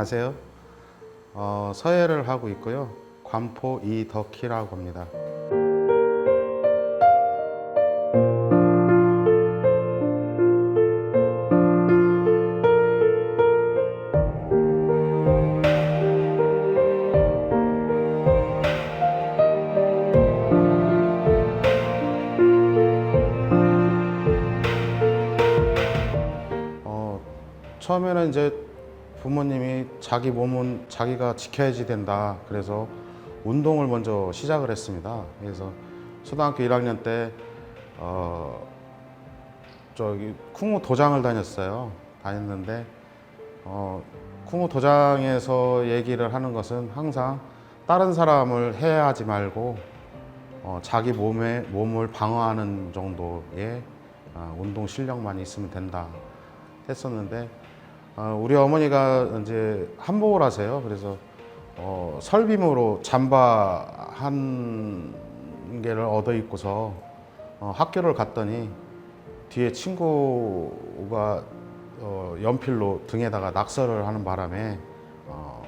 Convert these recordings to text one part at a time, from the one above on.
안녕하세요. 어, 서예를 하고 있고요. 관포 이덕희라고 합니다. 어, 처음에는 이제 부모님이 자기 몸은 자기가 지켜야지 된다. 그래서 운동을 먼저 시작을 했습니다. 그래서 초등학교 1학년 때 어, 저기 쿵우 도장을 다녔어요. 다녔는데 어, 쿵우 도장에서 얘기를 하는 것은 항상 다른 사람을 해하지 말고 어, 자기 몸에 몸을 방어하는 정도의 아, 운동 실력만 있으면 된다 했었는데 어, 우리 어머니가 이제 한복을 하세요. 그래서 어, 설빔으로 잠바 한 개를 얻어 입고서 어, 학교를 갔더니 뒤에 친구가 어, 연필로 등에다가 낙서를 하는 바람에 어,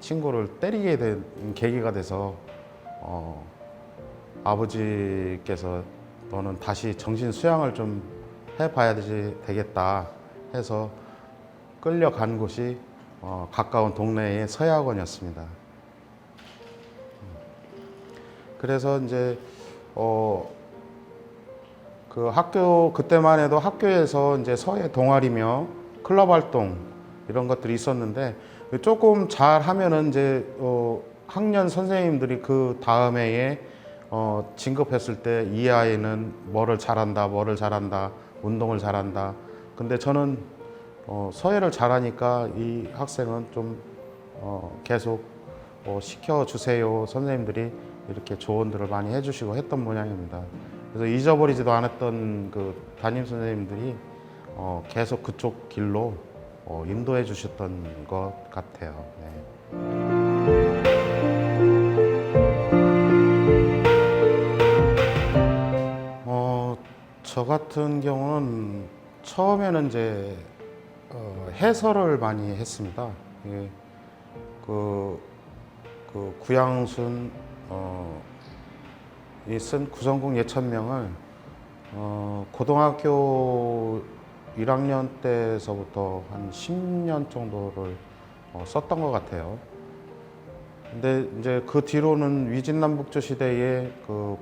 친구를 때리게 된 계기가 돼서 어, 아버지께서 너는 다시 정신 수양을 좀 해봐야 되지, 되겠다 해서 끌려간 곳이 어, 가까운 동네의 서예학원이었습니다. 그래서 이제 어, 그 학교 그때만 해도 학교에서 이제 서예 동아리며 클럽 활동 이런 것들이 있었는데 조금 잘 하면은 이제 어, 학년 선생님들이 그 다음해에 어, 진급했을 때 이 아이는 뭐를 잘한다, 뭐를 잘한다, 운동을 잘한다. 근데 저는 어, 서예를 잘하니까 이 학생은 좀 어, 계속 어, 시켜주세요. 선생님들이 이렇게 조언들을 많이 해주시고 했던 모양입니다. 그래서 잊어버리지도 않았던 그 담임 선생님들이 어, 계속 그쪽 길로 어, 인도해 주셨던 것 같아요. 네. 어, 저 같은 경우는 처음에는 이제 어, 해설을 많이 했습니다. 예, 그, 그 구양순 어, 이쓴 구성국 예천명을 어, 고등학교 1학년 때서부터 한 10년 정도를 어, 썼던 것 같아요. 근데 이제 그 뒤로는 위진남북조 시대의 그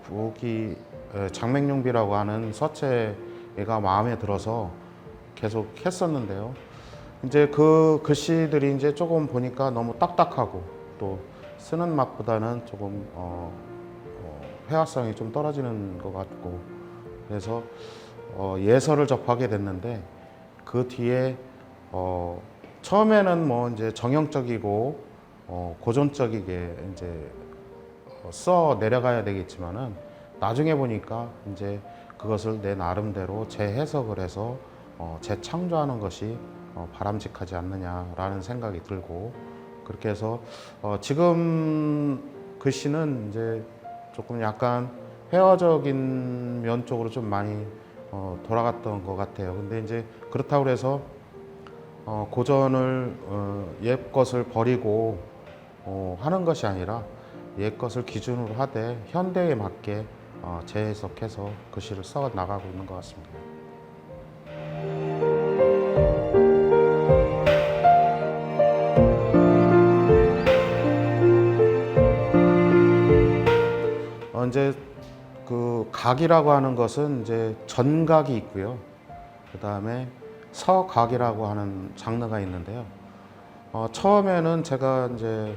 에, 장맹룡비라고 하는 서체가 마음에 들어서 계속 했었는데요. 이제 그 글씨들이 이제 조금 보니까 너무 딱딱하고 또 쓰는 맛보다는 조금 어, 어, 회화성이 좀 떨어지는 것 같고 그래서 어, 예서를 접하게 됐는데 그 뒤에 어, 처음에는 뭐 이제 정형적이고 어, 고전적이게 이제 어, 써 내려가야 되겠지만은 나중에 보니까 이제 그것을 내 나름대로 재해석을 해서 어, 재창조하는 것이 어, 바람직하지 않느냐라는 생각이 들고 그렇게 해서 어, 지금 글씨는 이제 조금 약간 회화적인 면 쪽으로 좀 많이 어, 돌아갔던 것 같아요. 근데 이제 그렇다고 해서 어, 고전을 어, 옛 것을 버리고 어, 하는 것이 아니라 옛 것을 기준으로 하되 현대에 맞게 어, 재해석해서 글씨를 써 나가고 있는 것 같습니다. 이제 그 각이라고 하는 것은 이제 전각이 있고요. 그 다음에 서각이라고 하는 장르가 있는데요. 어, 처음에는 제가 이제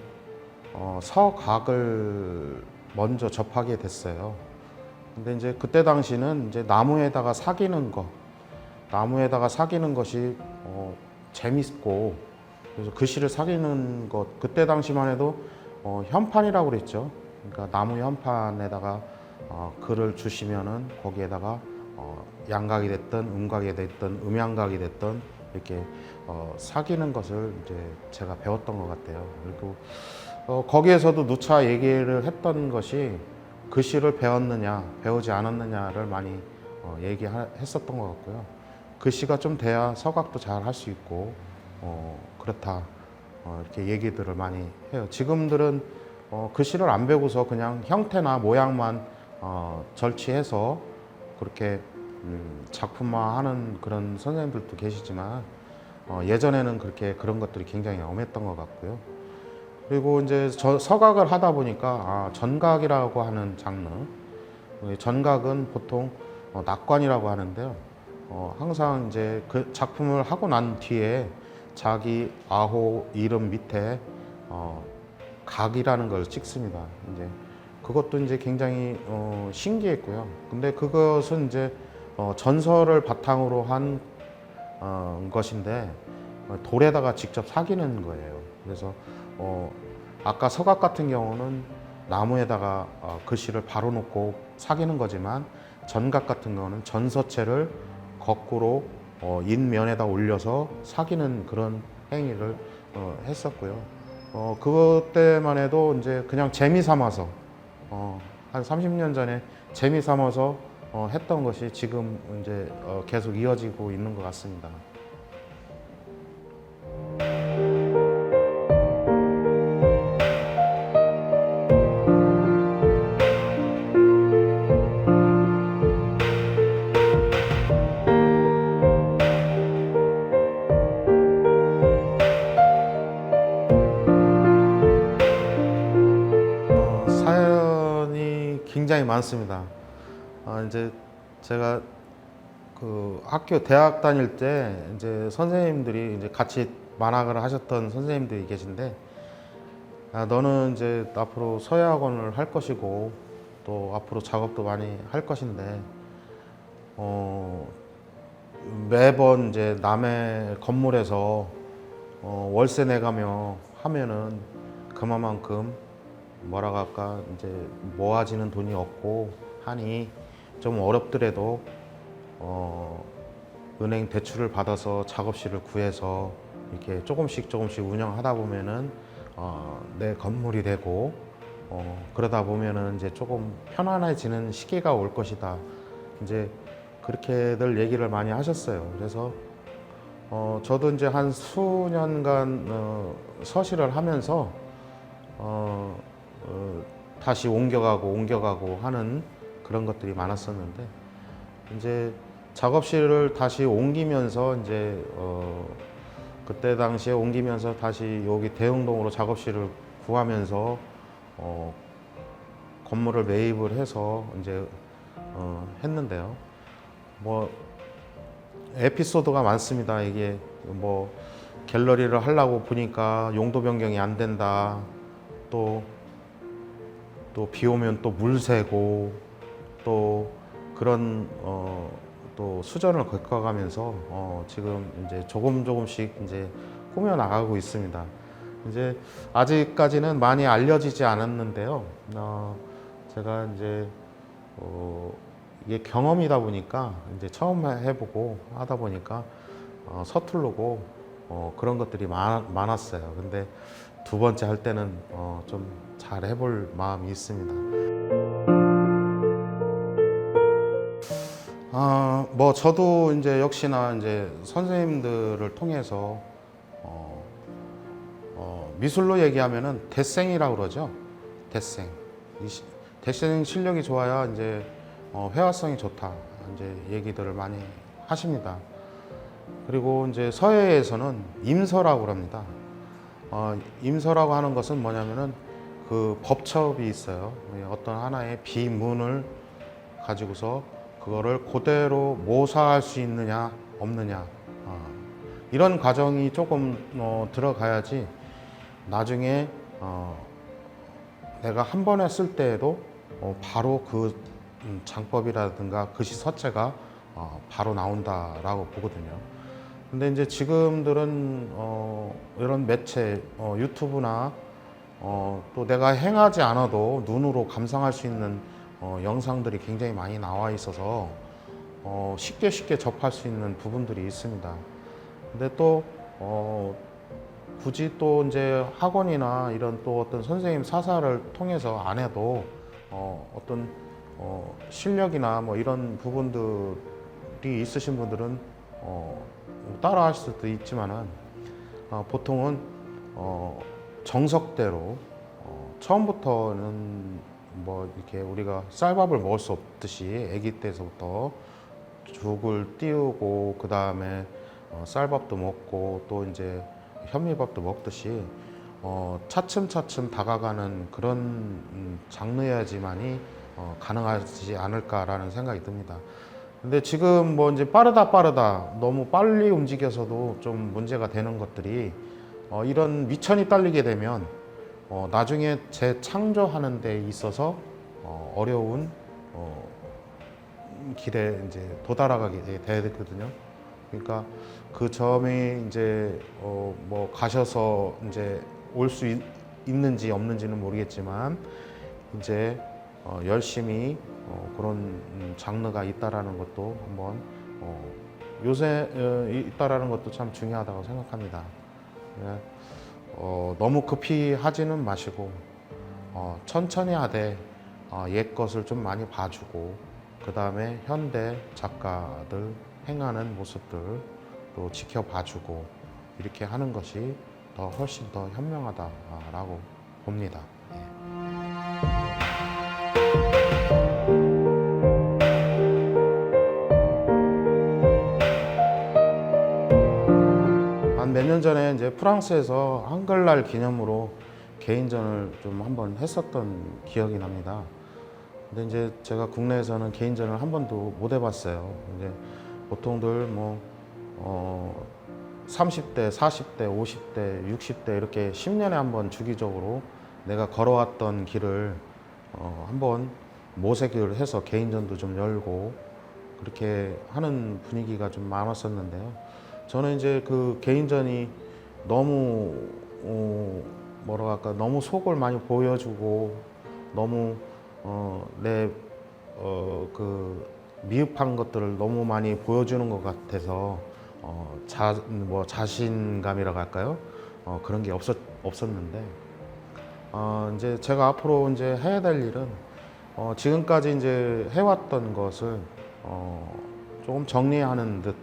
어, 서각을 먼저 접하게 됐어요. 근데 이제 그때 당시는 이제 나무에다가 사기는 거, 나무에다가 사기는 것이 어, 재밌고 그래서 글씨를 사기는 것 그때 당시만 해도 어, 현판이라고 그랬죠. 그러니까 나무 현판에다가 어, 글을 주시면은 거기에다가 어, 양각이 됐든 음각이 됐든 음양각이 됐든 이렇게 어, 사귀는 것을 이제 제가 배웠던 것 같아요. 그리고 어, 거기에서도 누차 얘기를 했던 것이 글씨를 배웠느냐 배우지 않았느냐를 많이 어, 얘기했었던 것 같고요. 글씨가 좀 돼야 서각도 잘 할 수 있고 어, 그렇다. 어, 이렇게 얘기들을 많이 해요. 지금들은 어, 글씨를 안 배우고서 그냥 형태나 모양만 어, 절취해서 그렇게 음, 작품화하는 그런 선생님들도 계시지만 어, 예전에는 그렇게 그런 것들이 굉장히 엄했던 것 같고요. 그리고 이제 저 서각을 하다 보니까 아, 전각이라고 하는 장르. 이 전각은 보통 어, 낙관이라고 하는데요. 어, 항상 이제 그 작품을 하고 난 뒤에 자기 아호 이름 밑에 어, 각이라는 걸 찍습니다. 이제 그것도 이제 굉장히 어, 신기했고요. 근데 그것은 이제 어, 전설을 바탕으로 한 어, 것인데 어, 돌에다가 직접 사기는 거예요. 그래서 어, 아까 서각 같은 경우는 나무에다가 어, 글씨를 바로 놓고 사기는 거지만 전각 같은 경우는 전서체를 거꾸로 어, 인면에다 올려서 사기는 그런 행위를 어, 했었고요. 어, 그것 때만 해도 이제 그냥 재미 삼아서 어, 한 30년 전에 재미 삼아서 어, 했던 것이 지금 이제 어, 계속 이어지고 있는 것 같습니다. 굉장히 많습니다. 아, 이제 제가 그 학교 대학 다닐 때 이제 선생님들이 이제 같이 만학을 하셨던 선생님들이 계신데 아, 너는 이제 앞으로 서예학원을 할 것이고 또 앞으로 작업도 많이 할 것인데 어, 매번 이제 남의 건물에서 어, 월세 내가며 하면은 그만큼 뭐라고 할까 이제 모아지는 돈이 없고 하니 좀 어렵더라도 어, 은행 대출을 받아서 작업실을 구해서 이렇게 조금씩 조금씩 운영하다 보면은 어, 내 건물이 되고 어, 그러다 보면은 이제 조금 편안해지는 시기가 올 것이다. 이제 그렇게들 얘기를 많이 하셨어요. 그래서 어, 저도 이제 한 수년간 어, 서실을 하면서 어, 어, 다시 옮겨가고 옮겨가고 하는 그런 것들이 많았었는데 이제 작업실을 다시 옮기면서 이제 어, 그때 당시에 옮기면서 다시 여기 대흥동으로 작업실을 구하면서 어, 건물을 매입을 해서 이제 어, 했는데요. 뭐 에피소드가 많습니다. 이게 뭐 갤러리를 하려고 보니까 용도 변경이 안 된다. 또 또 비 오면 또 물 새고 또 그런 어, 또 수전을 겪어가면서 어, 지금 이제 조금 조금씩 이제 꾸며 나가고 있습니다. 이제 아직까지는 많이 알려지지 않았는데요. 어, 제가 이제 어, 이게 경험이다 보니까 이제 처음 해보고 하다 보니까 어, 서투르고 어, 그런 것들이 많, 많았어요. 근데 두 번째 할 때는 어, 좀 잘 해볼 마음이 있습니다. 아, 뭐 저도 이제 역시나 이제 선생님들을 통해서 어, 어, 미술로 얘기하면은 대생이라고 그러죠. 대생. 대생 실력이 좋아야 이제 어, 회화성이 좋다. 이제 얘기들을 많이 하십니다. 그리고 이제 서예에서는 임서라고 합니다. 어, 임서라고 하는 것은 뭐냐면은 그 법첩이 있어요. 어떤 하나의 비문을 가지고서 그거를 그대로 모사할 수 있느냐 없느냐 어, 이런 과정이 조금 어, 들어가야지 나중에 어, 내가 한 번에 쓸 때에도 어, 바로 그 음, 장법이라든가 글씨 서체가 어, 바로 나온다라고 보거든요. 근데 이제 지금들은 어, 이런 매체 어, 유튜브나 어, 또 내가 행하지 않아도 눈으로 감상할 수 있는 어, 영상들이 굉장히 많이 나와 있어서 어, 쉽게 쉽게 접할 수 있는 부분들이 있습니다. 근데 또 어, 굳이 또 이제 학원이나 이런 또 어떤 선생님 사사를 통해서 안 해도 어, 어떤 어, 실력이나 뭐 이런 부분들이 있으신 분들은 어, 따라 하실 수도 있지만은 어, 보통은 어, 정석대로 어, 처음부터는 뭐 이렇게 우리가 쌀밥을 먹을 수 없듯이 아기 때서부터 죽을 띄우고 그 다음에 어, 쌀밥도 먹고 또 이제 현미밥도 먹듯이 어, 차츰차츰 다가가는 그런 음, 장르여야지만이 어, 가능하지 않을까라는 생각이 듭니다. 근데 지금 뭐 이제 빠르다 빠르다 너무 빨리 움직여서도 좀 문제가 되는 것들이 어, 이런 미천이 딸리게 되면 어, 나중에 재창조하는 데 있어서 어, 어려운 어, 길에 이제 도달하게 돼야 되거든요. 그러니까 그 점이 이제 어, 뭐 가셔서 이제 올 수 있는지 없는지는 모르겠지만 이제 어, 열심히 어, 그런 음, 장르가 있다라는 것도 한번 어, 요새 어, 있다라는 것도 참 중요하다고 생각합니다. 예, 어, 너무 급히 하지는 마시고 어, 천천히 하되 어, 옛 것을 좀 많이 봐주고 그 다음에 현대 작가들 행하는 모습들 또 지켜봐주고 이렇게 하는 것이 더 훨씬 더 현명하다라고 봅니다. 예. 몇 년 전에 이제 프랑스에서 한글날 기념으로 개인전을 좀 한번 했었던 기억이 납니다. 근데 이제 제가 국내에서는 개인전을 한 번도 못 해봤어요. 이제 보통들 뭐 어, 30대, 40대, 50대, 60대 이렇게 10년에 한 번 주기적으로 내가 걸어왔던 길을 어, 한번 모색을 해서 개인전도 좀 열고 그렇게 하는 분위기가 좀 많았었는데요. 저는 이제 그 개인전이 너무 어, 뭐라 할까 너무 속을 많이 보여주고 너무 어, 내어그 미흡한 것들을 너무 많이 보여주는 것 같아서 어, 자, 뭐 자신감이라고 할까요? 어, 그런 게 없었, 없었는데 어, 이제 제가 앞으로 이제 해야 될 일은 어, 지금까지 이제 해왔던 것을 어, 조금 정리하는 듯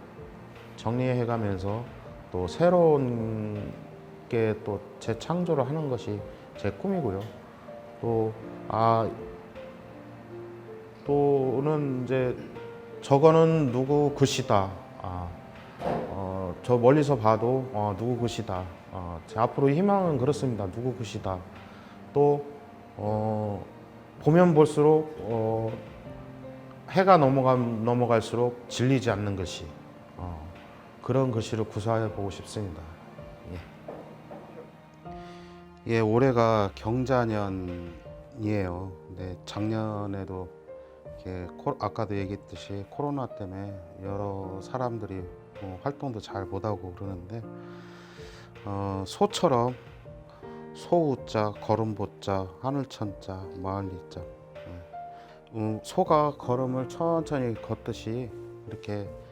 정리해가면서 또 새로운 게 또 재창조를 하는 것이 제 꿈이고요. 또 아, 또는 이제 저거는 누구 글씨다. 아, 어, 저 멀리서 봐도 어, 누구 글씨다. 어, 제 앞으로 희망은 그렇습니다. 누구 글씨다. 또 어, 보면 볼수록 어, 해가 넘어가, 넘어갈수록 질리지 않는 글씨. 어, 그런 글씨를 구사해 보고 싶습니다. 예. 예, 올해가 경자년이에요. 근데 작년에도 이렇게 코- 아까도 얘기했듯이 코로나 때문에 여러 사람들이 뭐 활동도 잘 못하고 그러는데 어, 소처럼 소우자, 걸음보자, 하늘천자, 마을리자 예. 음, 소가 걸음을 천천히 걷듯이 이렇게 어,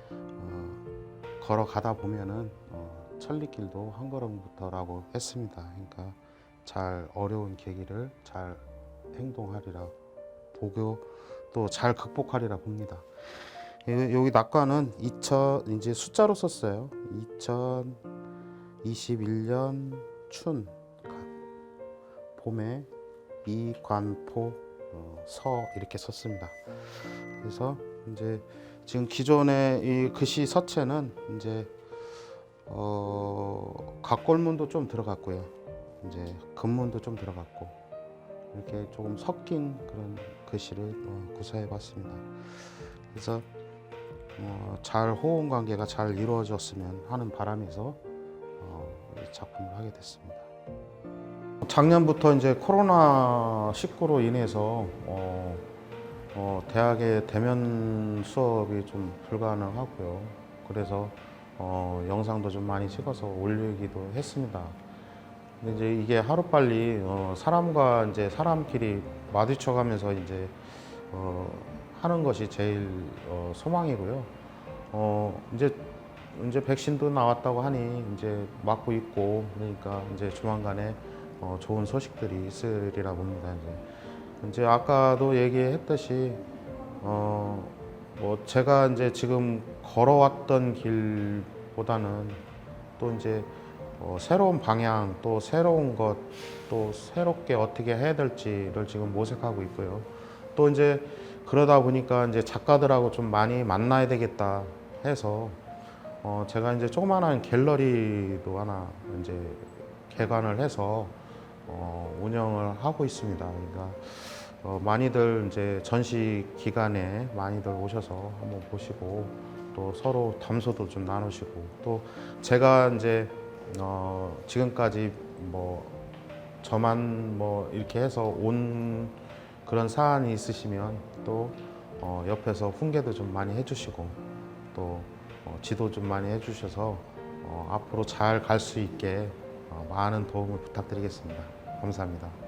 걸어가다 보면은 어, 천리길도 한 걸음부터라고 했습니다. 그러니까 잘 어려운 계기를 잘 행동하리라 보고 또 잘 극복하리라 봅니다. 여- 여기 낙관은 2000 이제 숫자로 썼어요. 2021년 춘 봄에 이관포 어, 서 이렇게 썼습니다. 그래서 이제 지금 기존의 이 글씨 서체는 이제 어, 각골문도 좀 들어갔고요. 이제 금문도 좀 들어갔고 이렇게 조금 섞인 그런 글씨를 어, 구사해봤습니다. 그래서 어, 잘 호응 관계가 잘 이루어졌으면 하는 바람에서 어, 이 작품을 하게 됐습니다. 작년부터 이제 코로나 19로 인해서 어, 어, 대학의 대면 수업이 좀 불가능하고요. 그래서 어, 영상도 좀 많이 찍어서 올리기도 했습니다. 근데 이제 이게 하루 빨리 어, 사람과 이제 사람끼리 마주쳐가면서 이제 어, 하는 것이 제일 어, 소망이고요. 어, 이제 이제 백신도 나왔다고 하니 이제 맞고 있고 그러니까 이제 조만간에 어, 좋은 소식들이 있으리라 봅니다. 이제, 이제 아까도 얘기했듯이 어, 뭐 제가 이제 지금 걸어왔던 길보다는 또 이제 어, 새로운 방향 또 새로운 것 또 새롭게 어떻게 해야 될지를 지금 모색하고 있고요. 또 이제 그러다 보니까 이제 작가들하고 좀 많이 만나야 되겠다 해서 어, 제가 이제 조그마한 갤러리도 하나 이제 개관을 해서 어, 운영을 하고 있습니다. 그러니까 어, 많이들 이제 전시 기간에 많이들 오셔서 한번 보시고 또 서로 담소도 좀 나누시고 또 제가 이제 어, 지금까지 뭐 저만 뭐 이렇게 해서 온 그런 사안이 있으시면 또 어, 옆에서 훈계도 좀 많이 해주시고 또 어, 지도 좀 많이 해주셔서 어, 앞으로 잘 갈 수 있게 어, 많은 도움을 부탁드리겠습니다. 감사합니다.